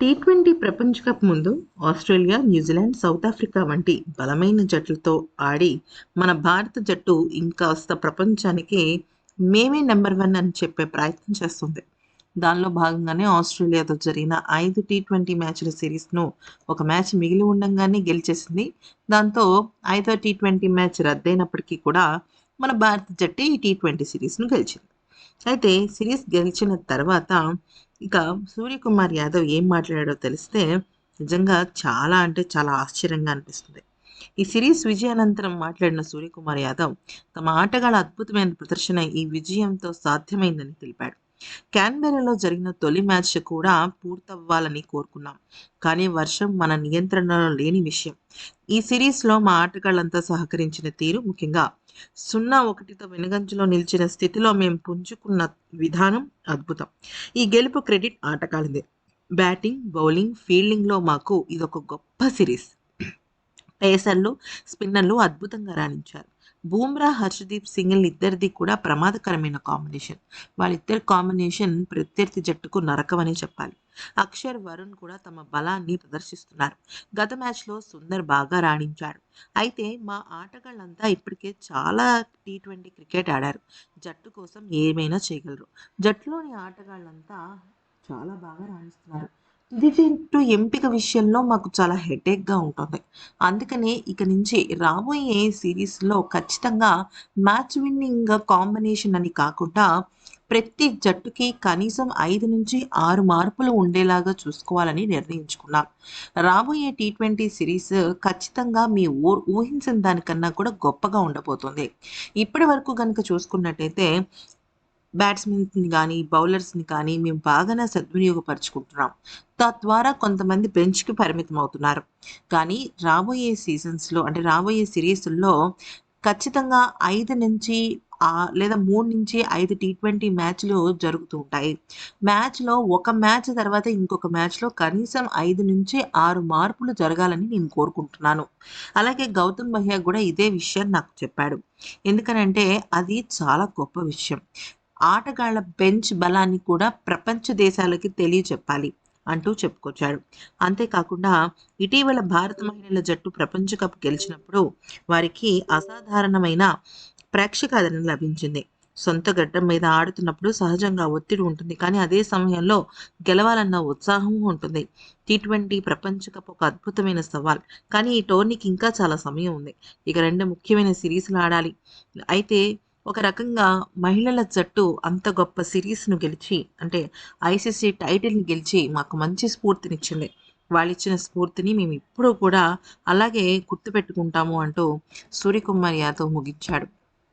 Tea twenty ప్రపంచ cup ముందు Australia New Zealand South Africa వంటి బలమైన జట్లతో ఆడి మన భారత జట్టు ఇంకాస్త ప్రపంచానికి మేమే నెంబర్ వన్ అని చెప్పే ప్రయత్నం చేస్తుంది. దానిలో భాగంగానే ఆస్ట్రేలియాతో జరిగిన ఐదు టీ ట్వంటీ మ్యాచ్ల సిరీస్ను ఒక మ్యాచ్ మిగిలి ఉండంగానే గెలిచేసింది. దాంతో ఐదో టీ ట్వంటీ మ్యాచ్ రద్దయినప్పటికీ కూడా మన భారత జట్టు ఈ టీ ట్వంటీ సిరీస్ను గెలిచింది. అయితే సిరీస్ గెలిచిన తర్వాత ఇక సూర్యకుమార్ యాదవ్ ఏం మాట్లాడాడో తెలిస్తే నిజంగా చాలా అంటే చాలా ఆశ్చర్యంగా అనిపిస్తుంది. ఈ సిరీస్ విజయానంతరం మాట్లాడిన సూర్యకుమార్ యాదవ్ తమ ఆటగాళ్ళ అద్భుతమైన ప్రదర్శన ఈ విజయంతో సాధ్యమైందని తెలిపాడు. క్యాన్బెరాలో జరిగిన తొలి మ్యాచ్ కూడా పూర్తవ్వాలని కోరుకున్నాం. కానీ వర్షం మన నియంత్రణలో లేని విషయం. ఈ సిరీస్లో మా ఆటగాళ్ళంతా సహకరించిన తీరు ముఖ్యంగా సున్నా ఒకటితో వెనుగంజలో నిలిచిన స్థితిలో మేము పుంజుకున్న విధానం అద్భుతం. ఈ గెలుపు క్రెడిట్ ఆటగాళ్ళదే. బ్యాటింగ్ బౌలింగ్ ఫీల్డింగ్లో మాకు ఇదొక గొప్ప సిరీస్. పేసర్లు స్పిన్నర్లు అద్భుతంగా రాణించారు. బూమ్రా హర్షదీప్ సింగిల్ ఇద్దరిది కూడా ప్రమాదకరమైన కాంబినేషన్. వాళ్ళిద్దరి కాంబినేషన్ ప్రత్యర్థి జట్టుకు నరకమని చెప్పాలి. అక్షర్ వరుణ్ కూడా తమ బలాన్ని ప్రదర్శిస్తున్నారు. గత మ్యాచ్లో సుందర్ బాగా రాణించాడు. అయితే మా ఆటగాళ్ళంతా ఇప్పటికే చాలా టీ ట్వంటీ క్రికెట్ ఆడారు. జట్టు కోసం ఏమైనా చేయగలరు. జట్టులోని ఆటగాళ్ళంతా చాలా బాగా రాణిస్తున్నారు. తుది టు ఎంపిక విషయంలో మాకు చాలా హెడేక్గా ఉంటుంది. అందుకనే ఇక నుంచి రాబోయే సిరీస్లో ఖచ్చితంగా మ్యాచ్ విన్నింగ్ కాంబినేషన్ అని కాకుండా ప్రతి జట్టుకి కనీసం ఐదు నుంచి ఆరు మార్పులు ఉండేలాగా చూసుకోవాలని నిర్ణయించుకున్నాం. రాబోయే టీ ట్వంటీ సిరీస్ ఖచ్చితంగా మీ ఊ ఊహించిన దానికన్నా కూడా గొప్పగా ఉండబోతుంది. ఇప్పటి వరకు కనుక చూసుకున్నట్టయితే బ్యాట్స్మెన్స్ని కానీ బౌలర్స్ని కానీ మేము బాగానే సద్వినియోగపరుచుకుంటున్నాం. తద్వారా కొంతమంది బెంచ్కి పరిమితం అవుతున్నారు కానీ రాబోయే సీజన్స్లో అంటే రాబోయే సిరీస్లో ఖచ్చితంగా ఐదు నుంచి లేదా మూడు నుంచి ఐదు టీ ట్వంటీ మ్యాచ్లు జరుగుతూ ఉంటాయి. మ్యాచ్లో ఒక మ్యాచ్ తర్వాత ఇంకొక మ్యాచ్లో కనీసం ఐదు నుంచి ఆరు మార్పులు జరగాలని నేను కోరుకుంటున్నాను. అలాగే గౌతమ్ భయ్య కూడా ఇదే విషయాన్ని నాకు చెప్పాడు. ఎందుకనంటే అది చాలా గొప్ప విషయం. ఆటగాళ్ళ బెంచ్ బలాన్ని కూడా ప్రపంచ దేశాలకి తెలియచెప్పాలి అంటూ చెప్పుకొచ్చాడు అంతేకాకుండా ఇటీవల భారత మహిళల జట్టు ప్రపంచ కప్ గెలిచినప్పుడు వారికి అసాధారణమైన ప్రేక్షకాదరణ లభించింది. సొంత గడ్డం మీద ఆడుతున్నప్పుడు సహజంగా ఒత్తిడి ఉంటుంది. కానీ అదే సమయంలో గెలవాలన్న ఉత్సాహం ఉంటుంది. టీ ట్వంటీ ప్రపంచ కప్ ఒక అద్భుతమైన సవాల్. కానీ ఈ టోర్నీకి ఇంకా చాలా సమయం ఉంది. ఇక రెండు ముఖ్యమైన సిరీస్లు ఆడాలి. అయితే ఒక రకంగా మహిళల జట్టు అంత గొప్ప సిరీస్ను గెలిచి అంటే ఐసీసీ టైటిల్ని గెలిచి మాకు మంచి స్ఫూర్తినిచ్చింది. వాళ్ళు ఇచ్చిన స్ఫూర్తిని మేము ఇప్పుడు కూడా అలాగే గుర్తుపెట్టుకుంటాము అంటూ సూర్యకుమార్ యాదవ్ ముగించాడు.